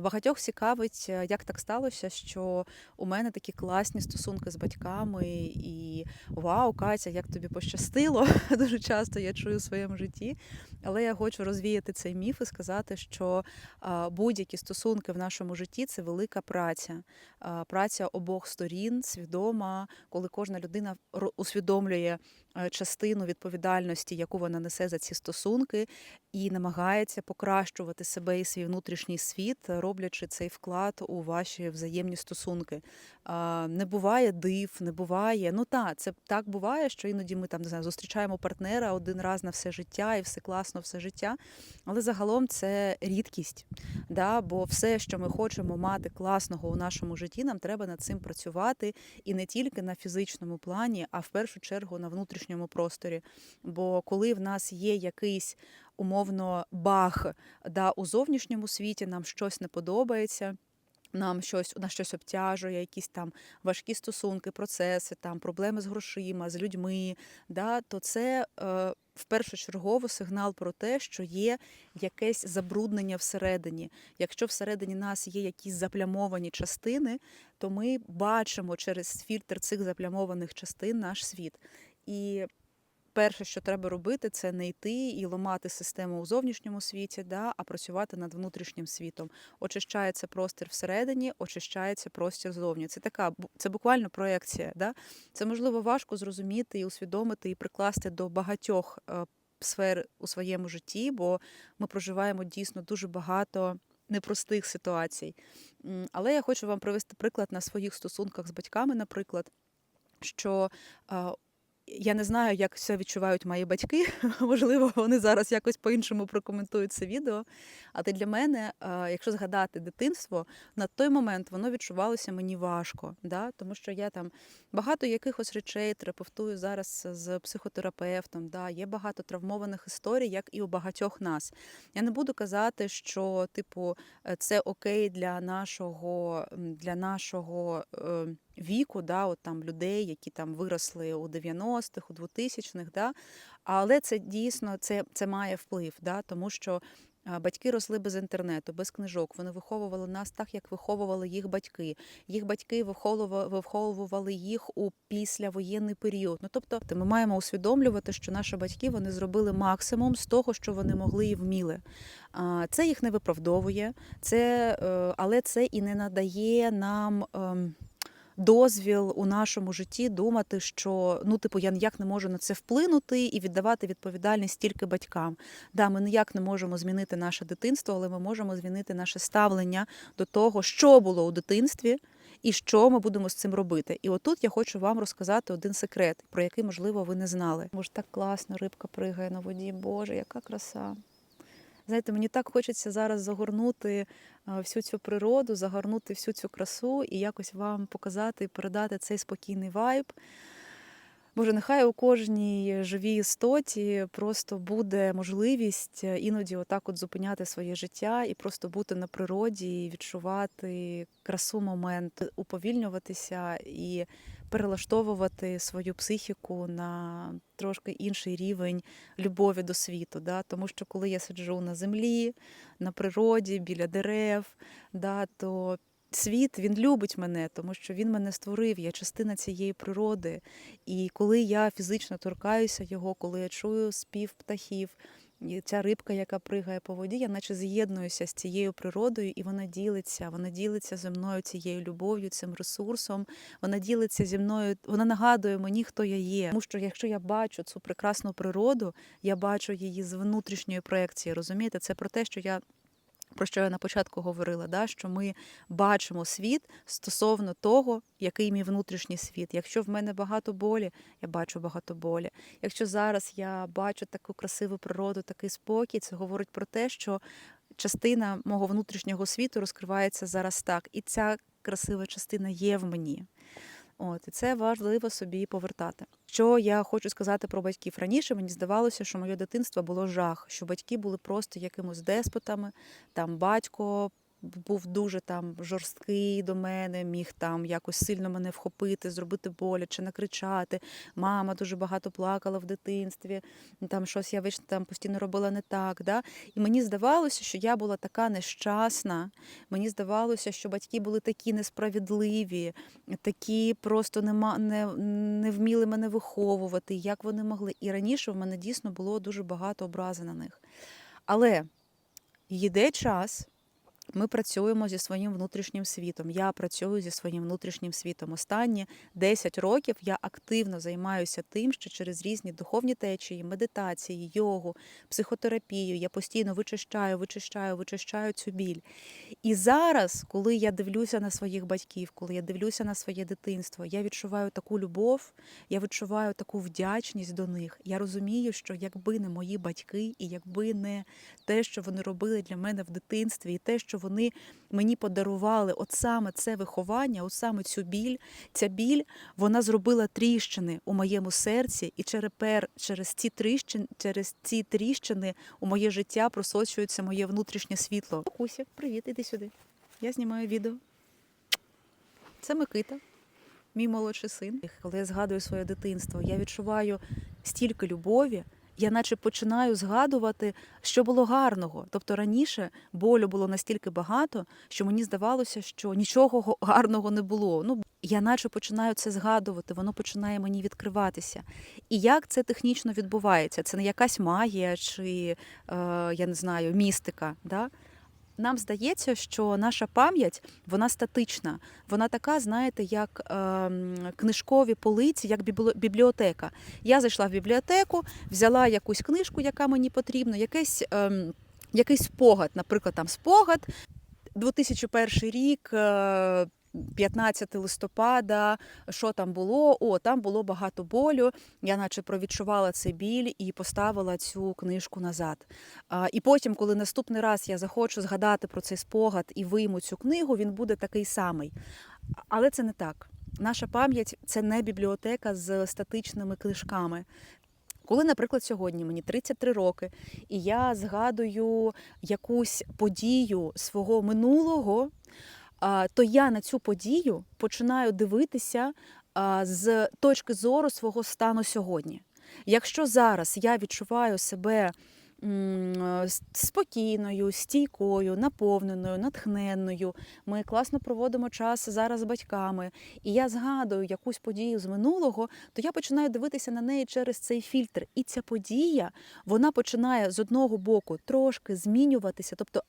Багатьох цікавить, е, як так сталося, що у мене такі класні стосунки з батьками, і вау, Катя, як тобі пощастило. Дуже часто я чую в своєму житті. Але я хочу розвіяти цей міф і сказати, що будь-які стосунки в нашому житті це велика праця. Праця обох сторін, свідома, коли кожна людина усвідомлює частину відповідальності, яку вона несе за ці стосунки, і намагається покращувати себе і свій внутрішній світ, роблячи цей вклад у ваші взаємні стосунки. Не буває див, не буває. Ну та це так буває, що іноді ми там не знаю, зустрічаємо партнера один раз на все життя, і все класно, все життя. Але загалом це рідкість. Да? Бо все, що ми хочемо мати класного у нашому житті, нам треба над цим працювати і не тільки на фізичному плані, а в першу чергу на внутрішньому просторі. Бо коли в нас є якийсь умовно баг да, у зовнішньому світі, нам щось не подобається. Нам щось на щось обтяжує, якісь там важкі стосунки, процеси, там проблеми з грошима, з людьми. Да, то це е, в першочергово сигнал про те, що є якесь забруднення всередині. Якщо всередині нас є якісь заплямовані частини, то ми бачимо через фільтр цих заплямованих частин наш світ. І перше, що треба робити, це не йти і ламати систему у зовнішньому світі, да, а працювати над внутрішнім світом. Очищається простір всередині, очищається простір зовні. Це така це буквально проекція. Да? Це можливо важко зрозуміти і усвідомити, і прикласти до багатьох е, сфер у своєму житті, бо ми проживаємо дійсно дуже багато. Непростих ситуацій. Але я хочу вам привести приклад на своїх стосунках з батьками, наприклад, що е, я не знаю, як це відчувають мої батьки. Можливо, вони зараз якось по-іншому прокоментують це відео. Але для мене, е, якщо згадати дитинство, на той момент воно відчувалося мені важко, да? тому що я там багато якихось речей терапевтую зараз з психотерапевтом. Да? Є багато травмованих історій, як і у багатьох нас. Я не буду казати, що типу е, це окей для нашого для нашого. Віку, да, от там людей, які там виросли у 90-х, у 2000-х, да, але це дійсно це, це має вплив, да, тому що батьки росли без інтернету, без книжок. Вони виховували нас так, як виховували їх батьки. Їх батьки виховували, їх у післявоєнний період. Ну тобто, ми маємо усвідомлювати, що наші батьки вони зробили максимум з того, що вони могли і вміли. Це їх не виправдовує, це, е, але це і не надає нам. Дозвіл у нашому житті думати, що ну, типу, я ніяк не можу на це вплинути і віддавати відповідальність тільки батькам. Да, ми ніяк не можемо змінити наше дитинство, але ми можемо змінити наше ставлення до того, що було у дитинстві. І що ми будемо з цим робити? І отут я хочу вам розказати один секрет, про який, можливо, ви не знали. Може, так класно, рибка пригає на воді. Боже, яка краса. Знаєте, мені так хочеться зараз загорнути всю цю природу, загорнути всю цю красу і якось вам показати і передати цей спокійний вайб. Боже, нехай у кожній живій істоті просто буде можливість е, іноді отак от зупиняти своє життя і просто бути на природі, і відчувати красу моменту, уповільнюватися і перелаштовувати свою психіку на трошки інший рівень любові до світу. Да? Тому що коли я сиджу на землі, на природі, біля дерев, да, то світ він любить мене, тому що він мене створив, я частина цієї природи. І коли я фізично торкаюся його, коли я чую спів птахів, і ця рибка, яка пригає по воді, я наче з'єднуюся з цією природою, і вона ділиться. Вона ділиться зі мною цією любов'ю, цим ресурсом. Вона ділиться зі мною, вона нагадує мені, хто я є. Тому що якщо я бачу цю прекрасну природу, я бачу її з внутрішньої проекції. Розумієте, це про те, що я. Про що я на початку говорила, да, що ми бачимо світ стосовно того, який мій внутрішній світ. Якщо в мене багато болі, я бачу багато болі. Якщо зараз я бачу таку красиву природу, такий спокій, це говорить про те, що частина мого внутрішнього світу розкривається зараз так, і ця красива частина є в мені. От і це важливо собі повертати. Що я хочу сказати про батьків раніше, мені здавалося, що моє дитинство було жах, що батьки були просто якимось деспотами. Там батько був дуже там жорсткий до мене, міг там якось сильно мене вхопити, зробити боляче, накричати. Мама дуже багато плакала в дитинстві, там щось я вично там постійно робила не так. Да? І мені здавалося, що я була така нещасна. Мені здавалося, що батьки були такі несправедливі, такі просто нема, не, не вміли мене виховувати, як вони могли. І раніше в мене дійсно було дуже багато образи на них. Але йде час. Ми працюємо зі своїм внутрішнім світом. Я працюю зі своїм внутрішнім світом. Останні 10 років я активно займаюся тим, що через різні духовні течії, медитації, йогу, психотерапію я постійно вичищаю, вичищаю, вичищаю цю біль. І зараз, коли я дивлюся на своїх батьків, коли я дивлюся на своє дитинство, я відчуваю таку любов, я відчуваю таку вдячність до них. Я розумію, що якби не мої батьки, і якби не те, що вони робили для мене в дитинстві, і те, що вони мені подарували, от саме це виховання, от саме цю біль, ця біль, вона зробила тріщини у моєму серці, і черепер через ці тріщини, через ці тріщини у моє життя просочується моє внутрішнє світло. Куся, привіт, іди сюди. Я знімаю відео. Це Микита, мій молодший син. Коли я згадую своє дитинство, я відчуваю стільки любові. Я наче починаю згадувати, що було гарного. Тобто раніше болю було настільки багато, що мені здавалося, що нічого гарного не було. Ну, я наче починаю це згадувати, воно починає мені відкриватися. І як це технічно відбувається? Це не якась магія чи, е, я не знаю, містика. Да? Нам здається, що наша пам'ять вона статична. Вона така, знаєте, як е, книжкові полиці, як бібліотека. Я зайшла в бібліотеку, взяла якусь книжку, яка мені потрібна, якийсь, е, якийсь спогад, наприклад, там спогад. 2001 рік, е, 15 листопада, що там було? О, там було багато болю. Я наче провідчувала цей біль і поставила цю книжку назад. І потім, коли наступний раз я захочу згадати про цей спогад і вийму цю книгу, він буде такий самий. Але це не так. Наша пам'ять це не бібліотека з статичними книжками. Коли, наприклад, сьогодні мені 33 роки, і я згадую якусь подію свого минулого, то я на цю подію починаю дивитися з точки зору свого стану сьогодні. Якщо зараз я відчуваю себе спокійною, стійкою, наповненою, натхненною, ми класно проводимо час зараз з батьками, і я згадую якусь подію з минулого, то я починаю дивитися на неї через цей фільтр. І ця подія вона починає з одного боку трошки змінюватися, тобто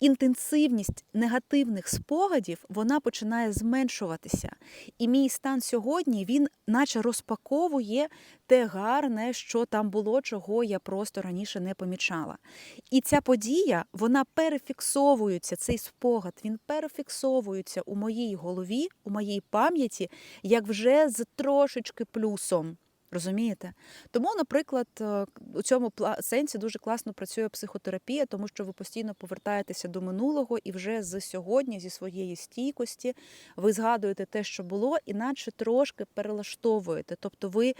інтенсивність негативних спогадів вона починає зменшуватися. І мій стан сьогодні він наче розпаковує те гарне, що там було, чого я просто раніше не помічала. І ця подія, вона перефіксовується, цей спогад, він перефіксовується у моїй голові, у моїй пам'яті, як вже з трошечки плюсом. Розумієте? Тому, наприклад, е, у цьому сенсі дуже класно працює психотерапія, тому що ви постійно повертаєтеся до минулого і вже з сьогодні, зі своєї стійкості, ви згадуєте те, що було, іначе трошки перелаштовуєте. Тобто ви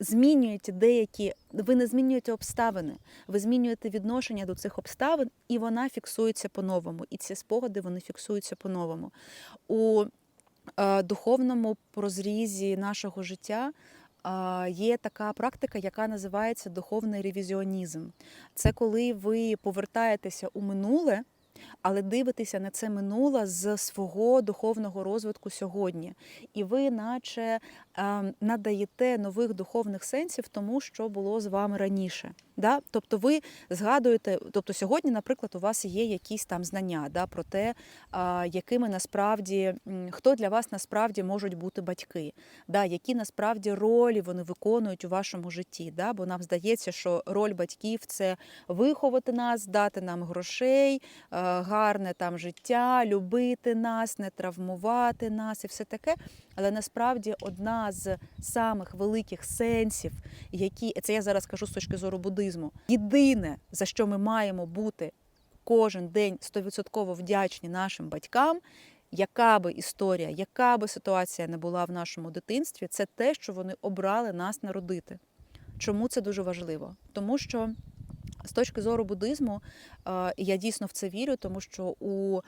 змінюєте деякі, ви не змінюєте обставини, ви змінюєте відношення до цих обставин, і вона фіксується по-новому. І ці спогади вони фіксуються по-новому. У е, духовному розрізі нашого життя є така практика, яка називається духовний ревізіонізм. Це коли ви повертаєтеся у минуле, але дивитеся на це минуле з свого духовного розвитку сьогодні. І ви, наче, надаєте нових духовних сенсів тому, що було з вами раніше. Да? Тобто ви згадуєте, тобто сьогодні, наприклад, у вас є якісь там знання да, про те, якими насправді хто для вас насправді можуть бути батьки, да, які насправді ролі вони виконують у вашому житті. Да? Бо нам здається, що роль батьків це виховати нас, дати нам грошей, е, гарне там життя, любити нас, не травмувати нас і все таке. Але насправді одна з самих великих сенсів, які це я зараз кажу з точки зору буддизму, єдине за що ми маємо бути кожен день стовідсотково вдячні нашим батькам. Яка би історія, яка би ситуація не була в нашому дитинстві, це те, що вони обрали нас народити. Чому це дуже важливо? Тому що З точки зору буддизму, е, я дійсно в це вірю, тому що у,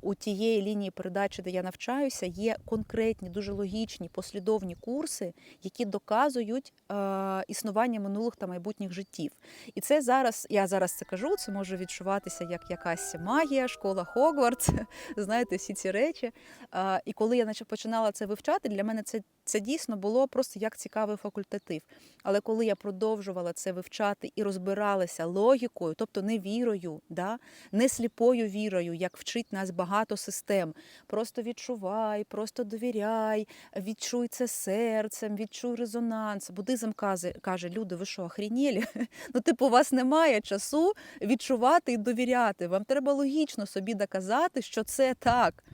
у тієї лінії передачі, де я навчаюся, є конкретні, дуже логічні, послідовні курси, які доказують е, існування минулих та майбутніх життів. І це зараз, я зараз це кажу, це може відчуватися як якась магія, школа Хогвартс, знаєте, всі ці речі. Е, і коли я починала це вивчати, для мене це, це дійсно було просто як цікавий факультатив. Але коли я продовжувала це вивчати і розбиралася логікою, тобто не вірою, да? не сліпою вірою, як вчить нас багато систем. Просто відчувай, просто довіряй, відчуй це серцем, відчуй резонанс. Буддизм каже, каже люди, ви що, охрінєлі? Ну, типу, у вас немає часу відчувати і довіряти. Вам треба логічно собі доказати, що це так.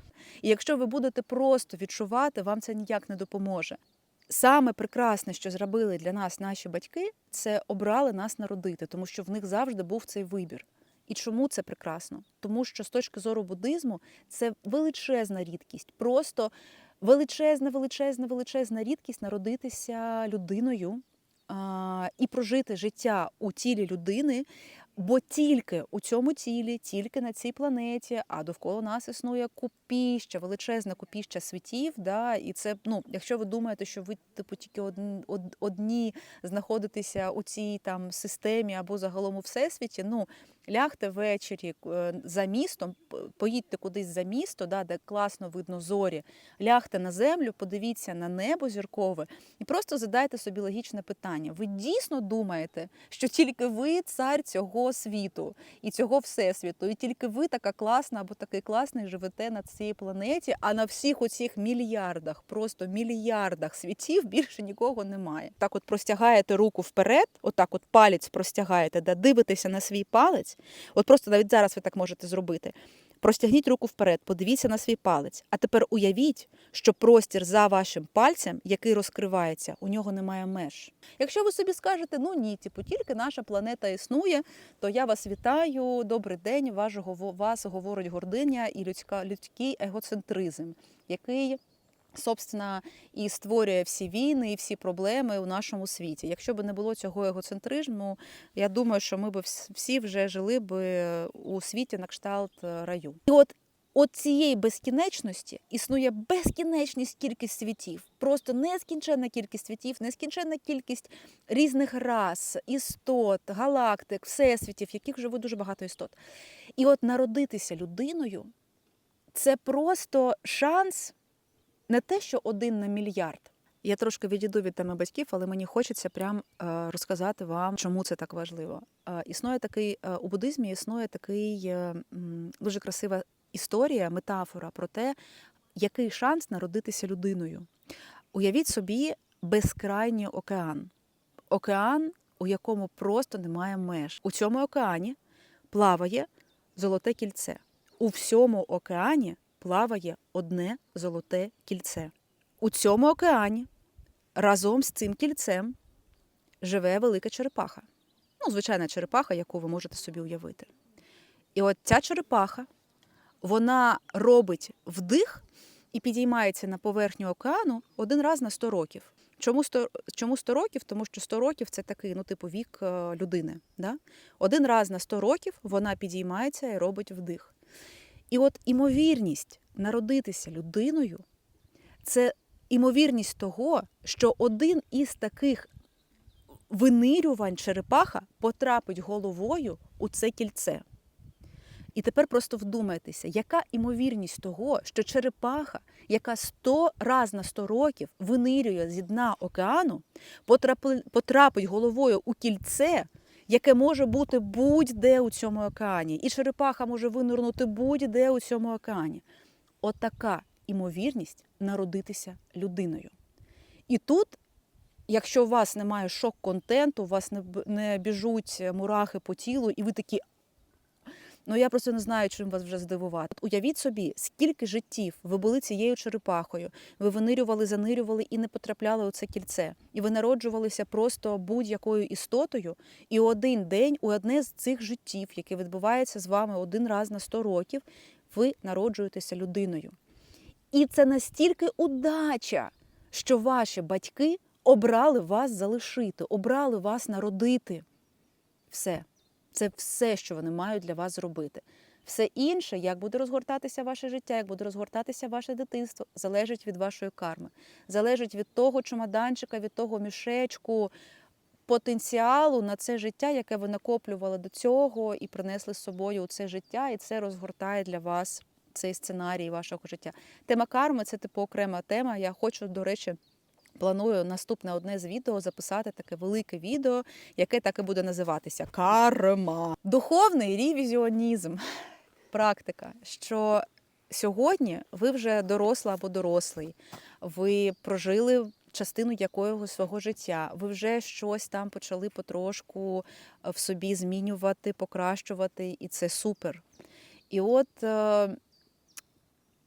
І якщо ви будете просто відчувати, вам це ніяк не допоможе. Саме прекрасне, що зробили для нас наші батьки, це обрали нас народити, тому що в них завжди був цей вибір. І чому це прекрасно? Тому що з точки зору буддизму це величезна рідкість, просто величезна, величезна, величезна рідкість народитися людиною а, і прожити життя у тілі людини. Бо тільки у цьому тілі, тільки на цій планеті, а довкола нас існує купіща, величезна купіща світів. Да? І це, ну, якщо ви думаєте, що ви типу тільки одні, знаходитеся у цій там системі або загалом у всесвіті, ну лягте ввечері е, за містом, поїдьте кудись за місто, да, де класно видно зорі, лягте на землю, подивіться на небо зіркове і просто задайте собі логічне питання. Ви дійсно думаєте, що тільки ви цар цього світу і цього всесвіту, і тільки ви така класна або такий класний живете на цій планеті, а на всіх оцих мільярдах, просто мільярдах світів більше нікого немає. Так, от простягаєте руку вперед, отак, от палець простягаєте, да дивитеся на свій палець. От просто навіть зараз ви так можете зробити. Простягніть руку вперед, подивіться на свій палець. А тепер уявіть, що простір за вашим пальцем, який розкривається, у нього немає меж. Якщо ви собі скажете, ну ні, типу, тільки наша планета існує, то я вас вітаю. Добрий день. Вашого вас говорить гординя і людська людський егоцентризм, який собственно, і створює всі війни і всі проблеми у нашому світі. Якщо б не було цього егоцентризму, я думаю, що ми б всі вже жили б у світі на кшталт е, раю. І от От цієї безкінечності існує безкінечність кількість світів, просто нескінченна кількість світів, нескінченна кількість різних рас, істот, галактик, всесвітів, яких живуть дуже багато істот. І от народитися людиною це просто шанс не те, що один на мільярд. Я трошки відійду від теми батьків, але мені хочеться прям е, розказати вам, чому це так важливо. Е, існує такий е, у буддизмі, існує такий дуже красива історія, метафора про те, який шанс народитися людиною. Уявіть собі безкрайній океан, океан, у якому просто немає меж. У цьому океані плаває золоте кільце. У всьому океані плаває одне золоте кільце. У цьому океані разом з цим кільцем живе велика черепаха. Ну, звичайна черепаха, яку ви можете собі уявити. І от ця черепаха вона робить вдих і підіймається на поверхню океану один раз на 100 років. Чому 100, чому 100 років? Тому що 100 років це такий, ну, типу, вік е, людини. Да? Один раз на 100 років вона підіймається і робить вдих. І от імовірність народитися людиною це імовірність того, що один із таких винирювань черепаха потрапить головою у це кільце. І тепер просто вдумайтеся, яка імовірність того, що черепаха, яка 100 раз на 100 років винирює зі дна океану, потрапить головою у кільце яке може бути будь-де у цьому океані. І черепаха може винирнути будь-де у цьому океані. Отака імовірність народитися людиною. І тут, якщо у вас немає шок-контенту, у вас не біжуть мурахи по тілу, і ви такі, Ну я просто не знаю, чим вас вже здивувати. Уявіть собі, скільки життів ви були цією черепахою, ви винирювали, занирювали і не потрапляли у це кільце. І ви народжувалися просто будь-якою істотою. І один день, у одне з цих життів, яке відбувається з вами один раз на 100 років, ви народжуєтеся людиною. І це настільки удача, що ваші батьки обрали вас залишити, обрали вас народити. Все. Це все, що вони мають для вас зробити. Все інше, як буде розгортатися ваше життя, як буде розгортатися ваше дитинство, залежить від вашої карми, залежить від того чемоданчика, від того мішечку, потенціалу на це життя, яке ви накоплювали до цього і принесли з собою у це життя, і це розгортає для вас цей сценарій вашого життя. Тема карми це типу окрема тема. Я хочу, до речі. Планую наступне одне з відео записати таке велике відео, яке так і буде називатися Карма. Духовний ревізіонізм. Практика, що сьогодні ви вже доросла або дорослий, ви прожили частину якогось свого життя, ви вже щось там почали потрошку е, в собі змінювати, покращувати, і це супер. І от е,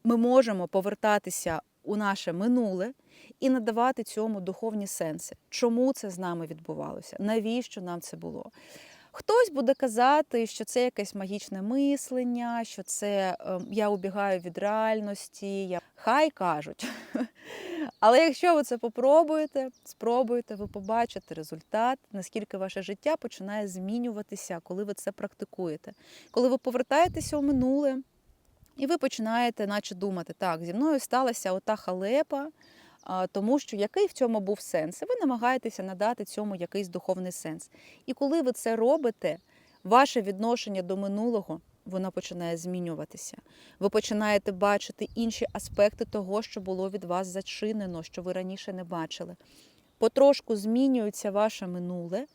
ми можемо повертатися у наше минуле і надавати цьому духовні сенси. Чому це з нами відбувалося? Навіщо нам це було? Хтось буде казати, що це якесь магічне мислення, що це е, я убігаю від реальності. Я... Хай кажуть. Але якщо ви це попробуєте, спробуєте, ви побачите результат, наскільки ваше життя починає змінюватися, коли ви це практикуєте. Коли ви повертаєтеся у минуле, і ви починаєте, наче думати, так, зі мною сталася ота халепа, тому що який в цьому був сенс? І ви намагаєтеся надати цьому якийсь духовний сенс. І коли ви це робите, ваше відношення до минулого воно починає змінюватися. Ви починаєте бачити інші аспекти того, що було від вас зачинено, що ви раніше не бачили. Потрошку змінюється ваше минуле.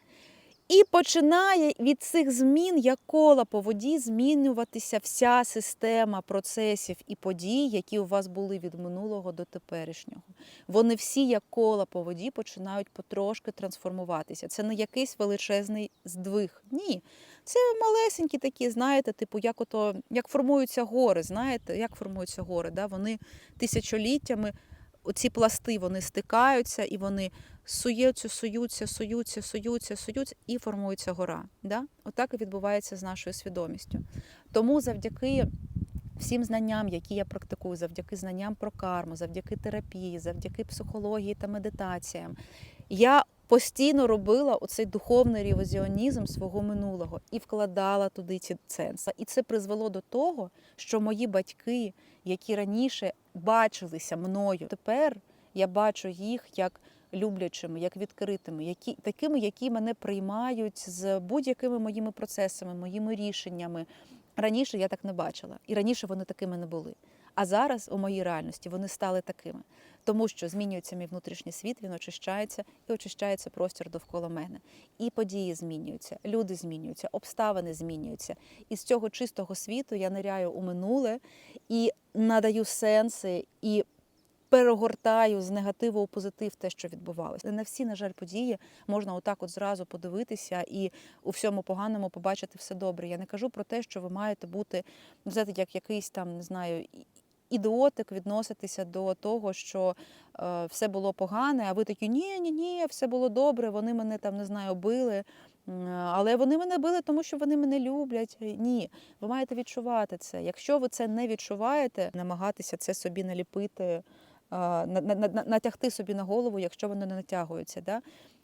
І починає від цих змін, як кола по воді, змінюватися вся система процесів і подій, які у вас були від минулого до теперішнього. Вони всі, як кола по воді, починають потрошки трансформуватися. Це не якийсь величезний здвиг. Ні. Це малесенькі такі, знаєте, типу, як ото, як формуються гори. Знаєте, як формуються гори? Да? Вони тисячоліттями, оці пласти вони стикаються і вони суються, суються, суються, суються, суються і формується гора. Да? Отак і відбувається з нашою свідомістю. Тому завдяки всім знанням, які я практикую, завдяки знанням про карму, завдяки терапії, завдяки психології та медитаціям, я постійно робила оцей духовний ревізіонізм свого минулого і вкладала туди ці сенси. І це призвело до того, що мої батьки, які раніше бачилися мною, тепер я бачу їх як люблячими, як відкритими, які такими, які мене приймають з будь-якими моїми процесами, моїми рішеннями. Раніше я так не бачила, і раніше вони такими не були. А зараз у моїй реальності вони стали такими, тому що змінюється мій внутрішній світ, він очищається і очищається простір довкола мене. І події змінюються, люди змінюються, обставини змінюються. І з цього чистого світу я ниряю у минуле і надаю сенси і перегортаю з негативу у позитив те, що відбувалося. На всі, на жаль, події можна отак от зразу подивитися і у всьому поганому побачити все добре. Я не кажу про те, що ви маєте бути, знаєте, як якийсь там, не знаю, ідіотик відноситися до того, що е, все було погане, а ви такі ні, ні, ні, все було добре, вони мене там не знаю, били. Але вони мене били, тому що вони мене люблять. Ні, ви маєте відчувати це. Якщо ви це не відчуваєте, намагатися це собі наліпити, на- натягти собі на голову, якщо воно не натягується. Да?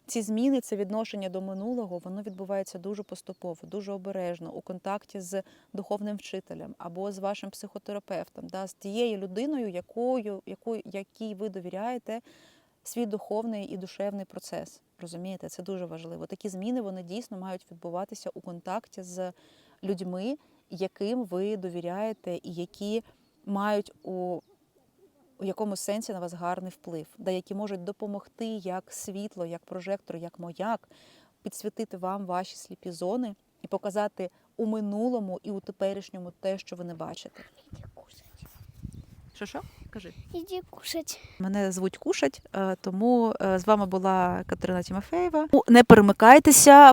Ці зміни, це відношення до минулого, воно відбувається дуже поступово, дуже обережно у контакті з духовним вчителем або з вашим психотерапевтом, да? з тією людиною, якою, якою, якій ви довіряєте свій духовний і душевний процес. Розумієте, це дуже важливо. Такі зміни вони дійсно мають відбуватися у контакті з людьми, яким ви довіряєте, і які мають у у якомусь сенсі на вас гарний вплив, да, які можуть допомогти як світло, як прожектор, як маяк, підсвітити вам ваші сліпі зони і показати у минулому і у теперішньому те, що ви не бачите. Що що? Кажи. Иди кушать. Мене звуть Кушать, е, тому е, з вами була Катерина Тімофеєва. Ну, Не перемикайтеся,